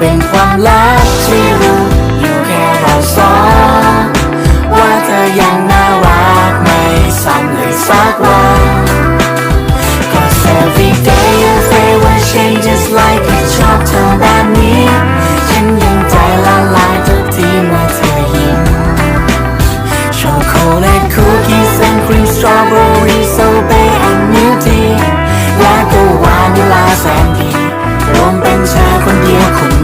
เป็นความลับที่รู้อยู่แค่เราสองว่าเธอยังน่ารักไม่ซ้ำเลยสักวัน Cause every day your favorite changes like ที่ชอบเธอแบบนี้ฉันยังใจละลายทุกทีเมื่อเธอยิ้มช็อกโกแลตคุกกี้แ and cream strawberry sorbet and milk tea และก็วานิลาแสนดีรวมเป็นเธอคนเดียวคน